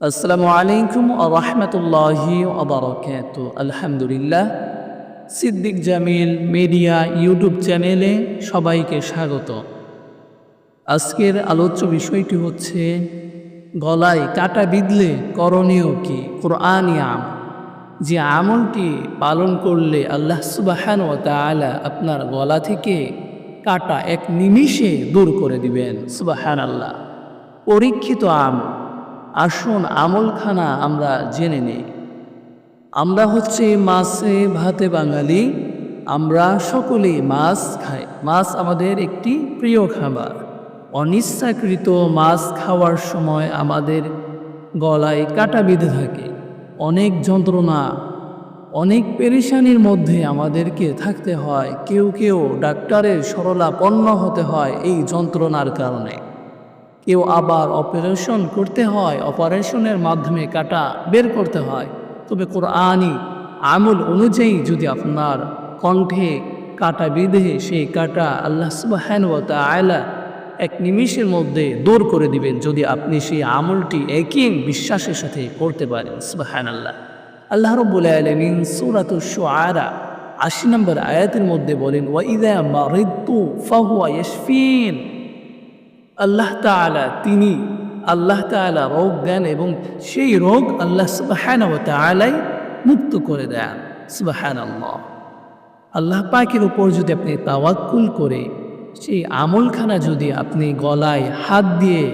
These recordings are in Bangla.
আসসালামু আলাইকুম রহমতুল্লাহি আবরকাত আলহামদুলিল্লাহ, সিদ্দিক জামিল মিডিয়া ইউটিউব চ্যানেলে সবাইকে স্বাগত। আজকের আলোচ্য বিষয়টি হচ্ছে, গলায় কাটা বিঁধলে করণীয় কি? কোরআনই আম যে আমলটি পালন করলে আল্লাহ সুবাহান ও তালা আপনার গলা থেকে কাটা এক নিমিষে দূর করে দিবেন। সুবাহান আল্লাহ পরীক্ষিত আম। আসুন আমলখানা আমরা জেনে নিই। আমরা হচ্ছে মাছে ভাতে বাঙালি। আমরা সকলেই মাছ খাই। মাছ আমাদের একটি প্রিয় খাবার। অনিচ্ছাকৃত মাছ খাওয়ার সময় আমাদের গলায় কাটা বিঁধে থাকে। অনেক যন্ত্রণা, অনেক পেরেশানির মধ্যে আমাদেরকে থাকতে হয়। কেউ কেউ ডাক্তারের সরলাপন্ন হতে হয় এই যন্ত্রণার কারণে। কেউ আবার অপারেশন করতে হয় অপারেশনের মাধ্যমে কাটা বের করতে হয়। তবে কোরআনই আমল অনুযায়ী যদি আপনার কণ্ঠে কাটা বিধে, সেই কাটা আল্লাহ সুবাহান আয়লা এক নিমিষের মধ্যে দূর করে দিবেন, যদি আপনি সেই আমলটি একই বিশ্বাসের সাথে করতে পারেন। সুবাহান আল্লাহ আল্লাহ রব্বুল আলমিন সুরাত শুআরা আশি নম্বর আয়াতের মধ্যে বলেন ওয়াইদা মারিদু ফাহুয়া ইয়াশফিন। আল্লাহ তালা তিনি আল্লাহ তালা রোগ দেন এবং সেই রোগ আল্লাহ সুবাহান ও তালাই মুক্ত করে দেন। সুবাহান আল্লাহ আল্লাহ পাকের উপর যদি আপনি তাওয়াক্কুল করে, সেই আমলখানা যদি আপনি গলায় হাত দিয়ে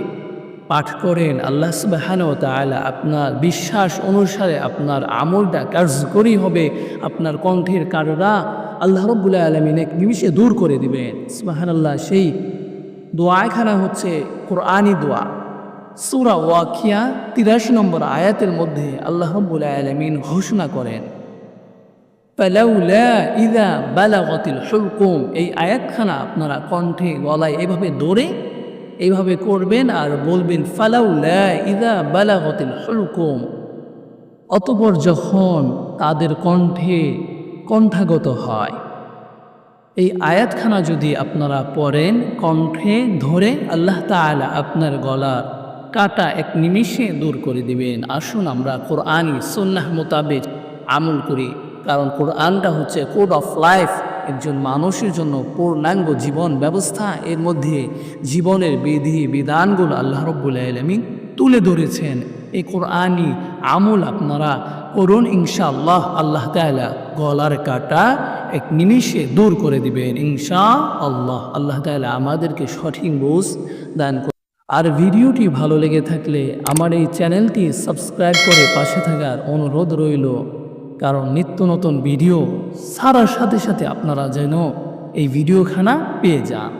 পাঠ করেন, আল্লাহ সুবাহান ও তালা আপনার বিশ্বাস অনুসারে আপনার আমলটা কার্যকরী হবে, আপনার কণ্ঠের কাররা আল্লাহ রব্বুল্লাহ আলমিন এক দূর করে দিবেন। সুবাহান আল্লাহ সেই দোয়াখানা হচ্ছে কোরআনি দোয়া। সুরা ওয়াকিয়া তিরাশি নম্বর আয়াতের মধ্যে আল্লাহ আলমিন ঘোষণা করেন এই আয়াতখানা আপনারা কণ্ঠে গলায় এভাবে দৌড়ে এইভাবে করবেন আর বলবেন, ফালাউলা ইদা বালাগতিল হুলকুম অতপর যখন তাদের কণ্ঠে কণ্ঠাগত হয়। এই আয়াতখানা যদি আপনারা পড়েন, কণ্ঠে ধরে আল্লাহ তালা আপনার গলার কাটা এক নিমিষে দূর করে দিবেন। আসুন আমরা কোরআনই সন্ন্যাহ মোতাবেক আমল করি, কারণ কোরআনটা হচ্ছে কোড অফ লাইফ একজন মানুষের জন্য পূর্ণাঙ্গ জীবন ব্যবস্থা, এর মধ্যে জীবনের বিধি বিধানগুলো আল্লাহ রব্বুল আলমী তুলে ধরেছেন। এই কোরআনই আমল আপনারা করুন, ইনশাআল্লাহ আল্লাহ তালা গলার কাটা এক নিমিষে দূর করে দিবেন ইনশা আল্লাহ আল্লাহ তালা আমাদেরকে সঠিক বোঝ দান করুন। আর ভিডিওটি ভালো লেগে থাকলে আমার এই চ্যানেলটি সাবস্ক্রাইব করে পাশে থাকার অনুরোধ রইল, কারণ নিত্য নতুন ভিডিও সারার সাথে সাথে আপনারা যেন এই ভিডিওখানা পেয়ে যান।